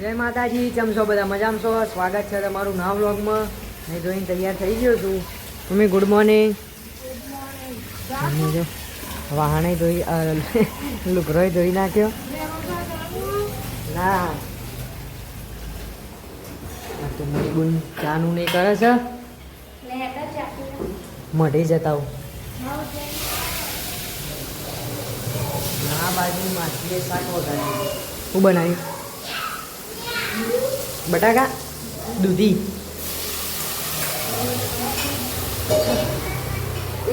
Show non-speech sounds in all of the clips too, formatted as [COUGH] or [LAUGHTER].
જય માતાજી ચમશો છો બધા? મજામાં છો? સ્વાગત છે તમારું નવા વ્લોગમાં. મેં જોઈને તૈયાર થઈ ગયો છું. મમ્મી ગુડ મોર્નિંગ વાહણે ધોઈ લુગરોય ધોઈ નાખ્યો. ના. તો મારી ચાનું નહીં કરે છે. મઢે જતા આ બાજુ માછલી શાક વગાડ્યું. હું બનાવ્યું? બટાકા? દૂધી.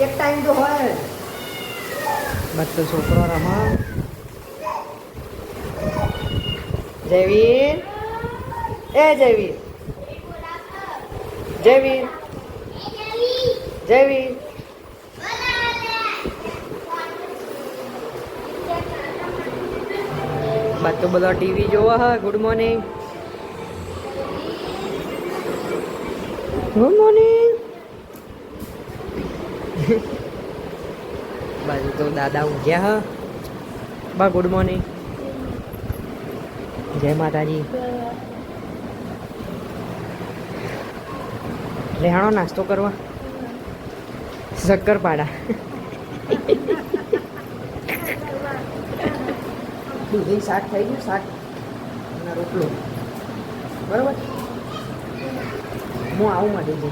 એક ટાઈમ તો હોય. તો છોકરો રમો. જયવીર. એ જયવીર. જયવીર. જયવીર. બચ્ચો બધા ટીવી જોવા હ. ગુડ મોર્નિંગ ગુડ મોર્નિંગ બાજુ તો દાદા ઊંઘ્યા, હા. બા ગુડ મોર્નિંગ જય માતાજી. રહેણો નાસ્તો કરવા. શક્કરપાડા. દૂધી, શાક થઈ ગયું, શાક. અને રોટલો. બરાબર? હું આવું માટે જઈ.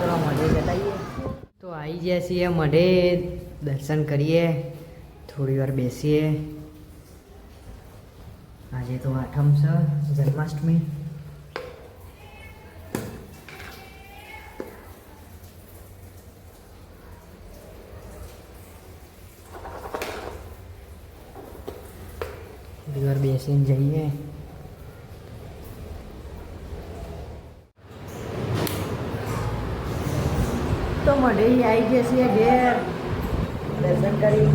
ચલો માટે જતા આવીએ. તો આવી ગયા છીએ મઢે દર્શન કરીએ, થોડી વાર બેસીએ. આજે તો આઠમ છે, જન્માષ્ટમી. થોડી વાર બેસીને જઈએ. તો આવી ગયા છીએ ઘેર દર્શન કરી.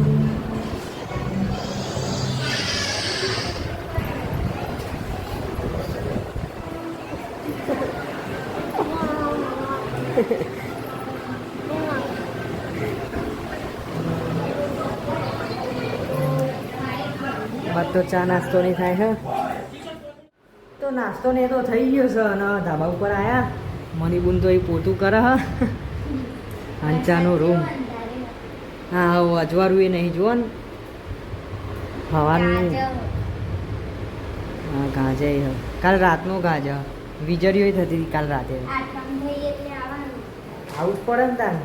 તો ચા નાસ્તો નહીં થાય, હે? તો નાસ્તો ને તો થઈ ગયો છે, અને ધાબા ઉપર આયા. મની બુન તો એ પોતું કરે, હા? અંચાનો રૂમ. હા અજવાળું એ નહીં જુઓ ને. હવાનું. હા ગાજે. કાલ રાતનો ગાજ વીજળીઓ થતી હતી કાલ રાતે. આવું જ પડે ને તાર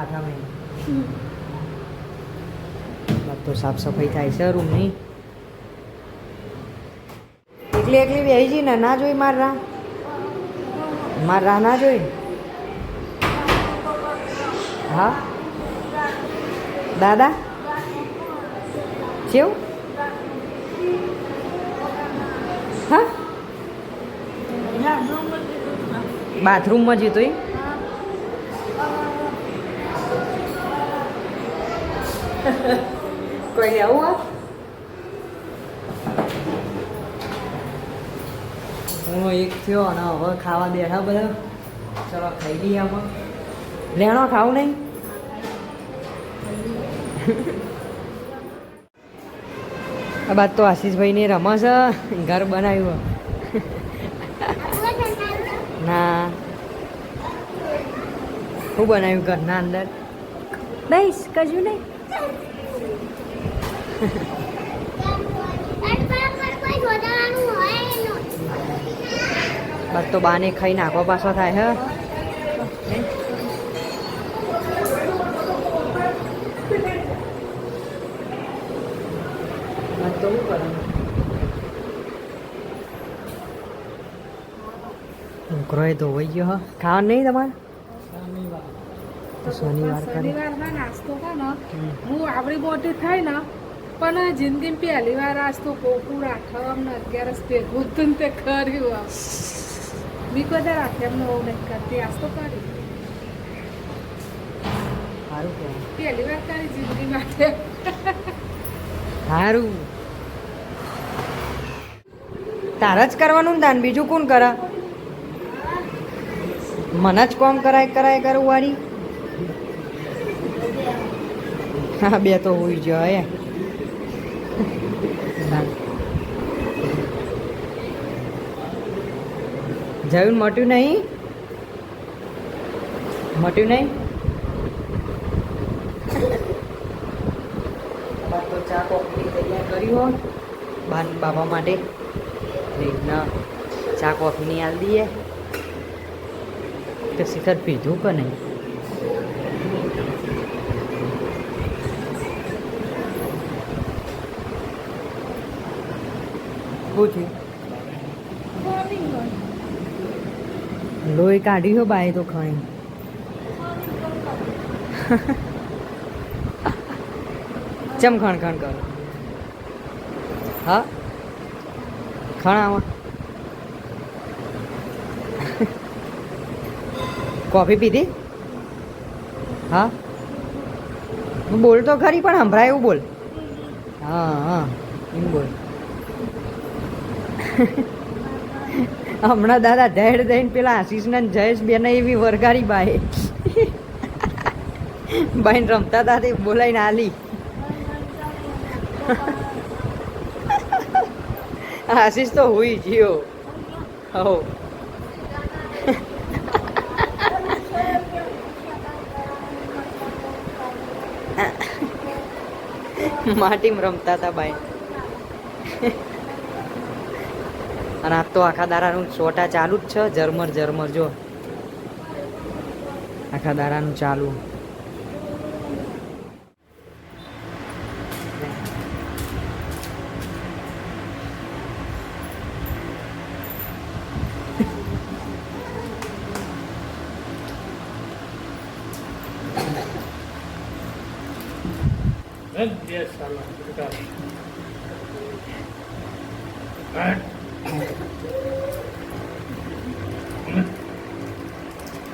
આઠમે. મહિને તો સાફ સફાઈ થાય છે રૂમની. એકલી એકલી બેસી ને ના જોઈ માર રાહ? માર રાહ ના જોઈ? હા દાદા કેવું હા બાથરૂમમાં જતો એ કોઈ આવું આ હું એક થયો અને હવે ખાવા બેઠા બધા ચલો ખાઈ લઈએ આમાં લેણો ખાવું નહીં આ બાદ તો આશીષભાઈને રમસ ઘર બનાવ્યું ના. શું બનાવ્યું ઘરના અંદર? બસ કશું નહીં. બસ તો બાને ખાઈ નાખવા પાછો થાય હે. બસ તો કરવાનું છોકરો એ ધોવાઈ ગયો હ. ખાવાનું નહીં તમારે? તો શનિવાર કરે નાસ્તો ને હું આવડી મોટી થાય ને પણ જિંદગી પહેલી વાર આજ તો કોકું રાખમ ને અગિયારસ ભેગું ને તે કર્યું બી બધા રાખે એમને બહુ નહીં કરતી આજ કરી. સારું પહેલી વાર તારી જિંદગી માટે સારું તારા જ કરવાનું દાન બીજું કોણ કરે? મને જ કોમ કરાય કરાય કરું વાળી હા, બે તો હોઈ જાય જયું મટ્યું નહીં? મટ્યું નહીં બા તો ચા, કોફી તૈયાર કરી હોત. બાબા માટે રીતના ચા કોફીની આલ દઈએ. તો શિખર પીધું કે નહીં? લોહી કાઢી હો બાય તો ખાઈ. ચમ ખણ ખણ કરો. હા? ખણામાં? કોફી પીધી? હા? હું બોલ તો ખરી, પણ સંભળાય એવું બોલ. હા હા, એમ બોલ. હમણાં દાદા ધૈડ દઈને પેલા આશીષને જયેશ બેને એવી વરગારી બાએ બાઈને રમતા હતા તે બોલાઈને આલી. આશીષ તો હુઈ ગયો હો માટીમાં રમતા હતા બાઈ અને આ તો આખા દારાનું સોટા ચાલુ જ છે, ઝરમર ઝરમર, જો. આખા દારાનું ચાલુ.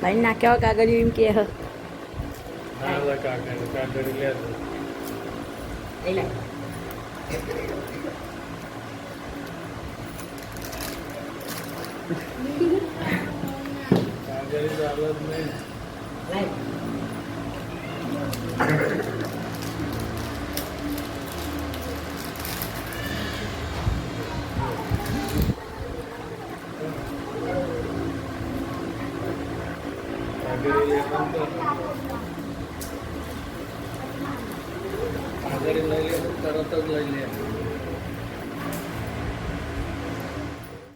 ભાઈ નાખ્યા કાગળ એમ કે હ.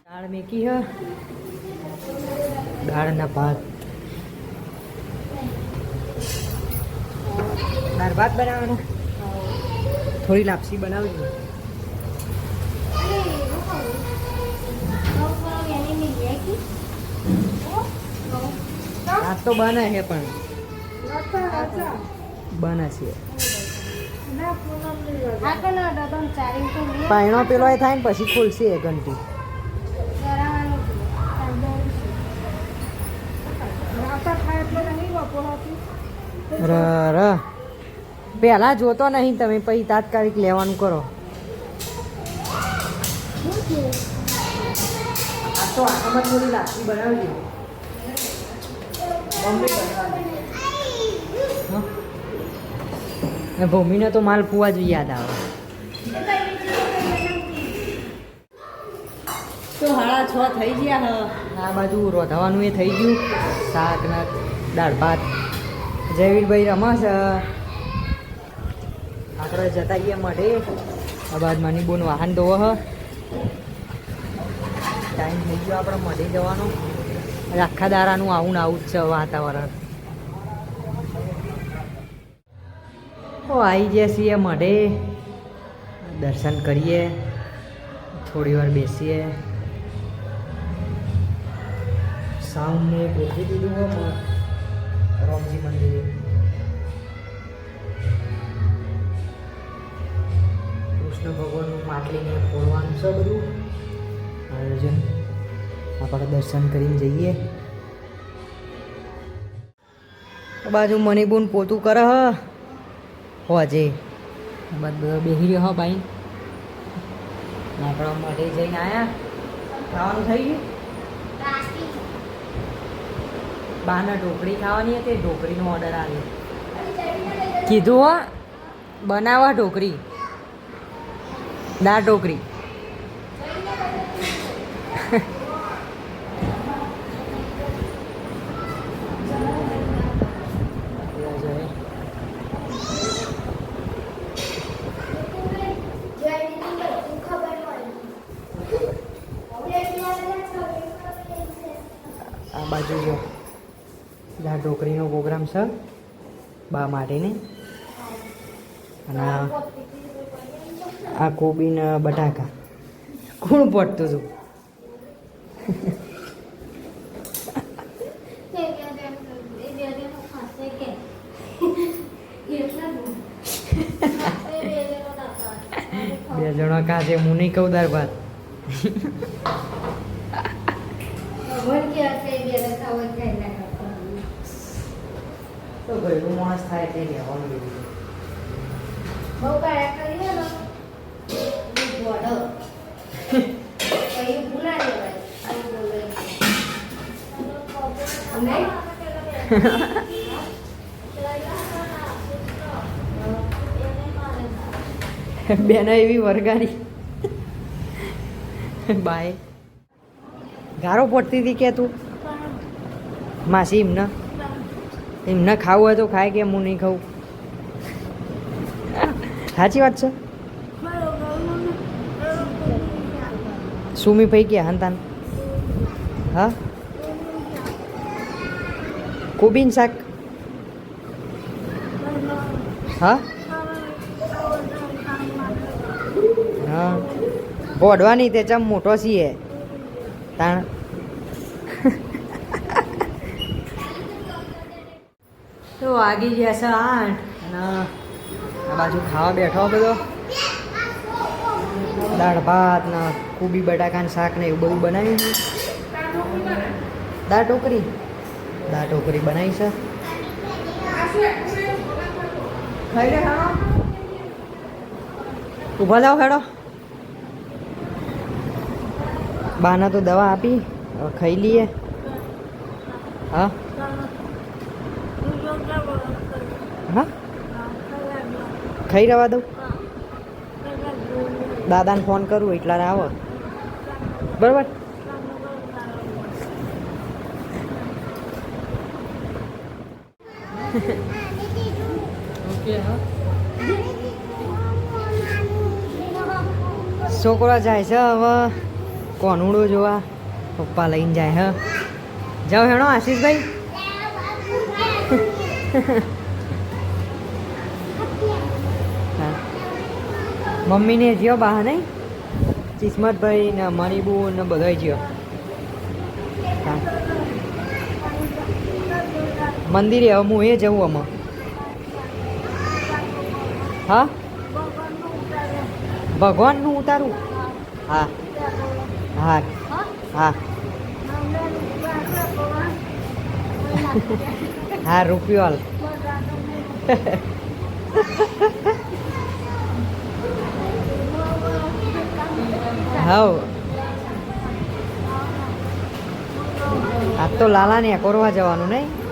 દાળ મેકી હ. દાળના ભાત. દાળ ભાત બનાવવાના. થોડી લાપસી બનાવજો. આજ તો બને છે પણ. બને છે. પાયણો પેલો એ થાય ને પછી ખુલશે એ ઘંટી. ર ર. પહેલા જોતો નહીં તમે પછી તાત્કાલિક લેવાનું કરો. આ તો આખામાં થોડી મમ્મી બનાવવાની. હં? ને ભૂમિને તો માલ પૂવા જ યાદ આવે. તો હાડા છ થઈ ગયા આ બાજુ રોધાવાનું એ થઈ ગયું. શાક ને દાળ ભાત. જયવીરભાઈ રમસ આપણે જતા ગયા મઢે આ બાદ માની બોન વાહન ધોવો હ. ટાઈમ થઈ ગયો આપણે મઢે જવાનો. આખા દારાનું આવું ને આવું જ છે વાતાવરણ. ઓ આવી જઈએ છીએ મઢે. દર્શન કરીએ. થોડી વાર બેસીએ. સાઉન્ડને ગોઠવી દીધું હોય રામજી મંદિરે. કૃષ્ણ ભગવાનનું માટલીને ફોડવાનું છે બધું. આયોજન. આપણે દર્શન કરીને જઈએ. બાજુ મનીબુન પોતું કરે હ. હોજે બેસી રહ્યો હો ભાઈ. આપણા માટે જઈને આયા. ખાવાનું થઈ ગયું? બાના ઢોકળી ખાવાની હતી, ઢોકળીનો ઓર્ડર આવ્યો. કીધું હો બનાવવા ઢોકળી. દાળ ઢોકળી આ બાજુ જો દાળ ઢોકળીનો પ્રોગ્રામ છે બા માટેને. અને આ- કોબીને બટાકા. કોણ પડતું હતું [LAUGHS] બે જણા કાશે હું નહીં કહું દાળ ભાત તો ગયેલું માણસ થાય એટલે લેવાનું બહુ કાયા કરી ભૂલા દેવાય બેનો એવી વરગાડી. બાય. ગારો પડતી હતી કે તું? માસી એમને. એમને ખાવું હોય તો ખાય કે હું નહીં ખાઉં? સાચી વાત છે? સુમી ભાઈ ગયા હંતાન. હા? કોબીન શાક? હા? હા. ઓઢવાની તે ચમ મોટો છીએ. તાણ તો વાગી ગયા છે આઠ. અને આ બાજુ ખાવા બેઠો બધો. દાળ ભાત ને કુબી બટાકાનું શાક ને એવું બધું બનાવ્યું છે દાળ ટોકરી દાળ ટોકરી બનાવી છે. ઊભા જાઓ હેડો. બાના તો દવા આપી. ખાઈ લઈએ. હા. ખાઈ રવા દઉં? દાદાને ફોન કરું, એટલા આવો બરાબર? છોકરા જાય છે હવે. કોનુડો જોવા? પપ્પા લઈને જાય, હ. જાઓ હેણો, આશીષભાઈ. મમ્મીને જ્યો બહાર નહીં? કિસ્મતભાઈ ને મણિબુ ને બધા જ્યો મંદિરે હું એ જવું આમાં. હા? ભગવાનનું ઉતારું? હા. હા. હા. હા રૂપિયો હાલ હવ. આજ તો લાલાને કોરવા જવાનું નહીં.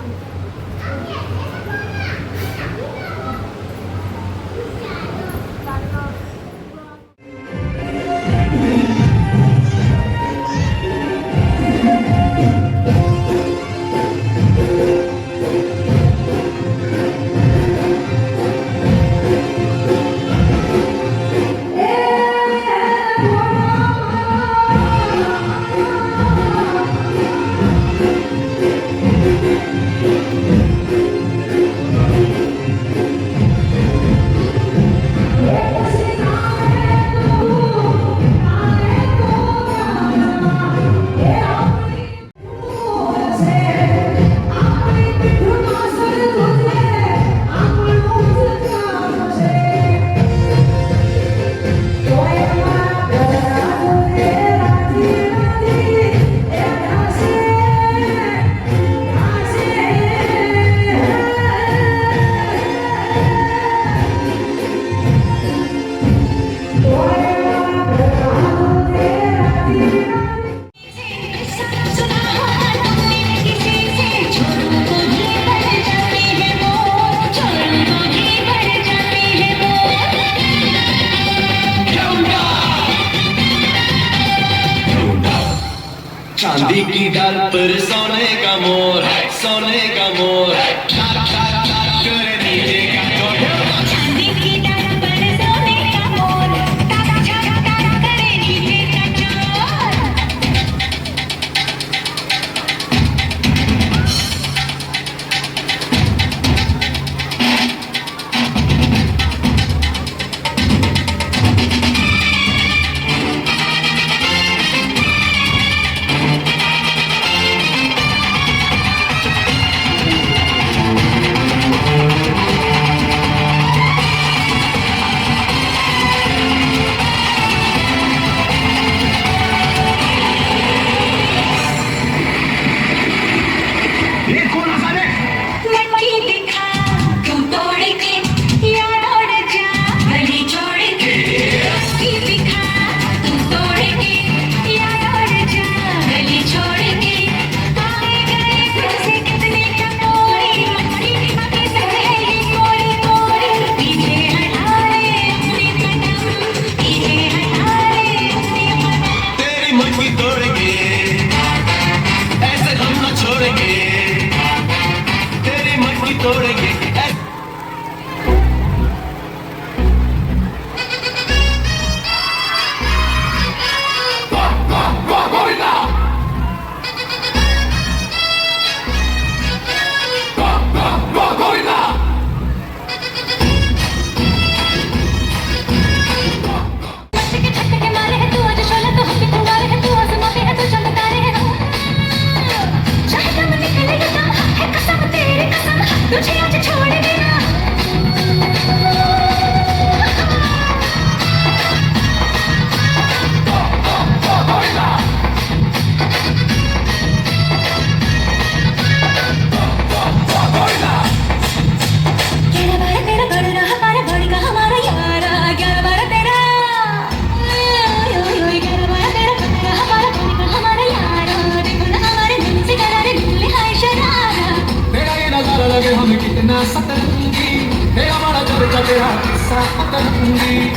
चांदी की डाल पर सोने का मोर सोने का मोर ਸਤਰੂੰਗੀ ਤੇਰਾ ਮਾੜਾ ਜਦ ਜਦਿਆ ਕਿੱਸਾ ਅਕਰੂੰਗੀ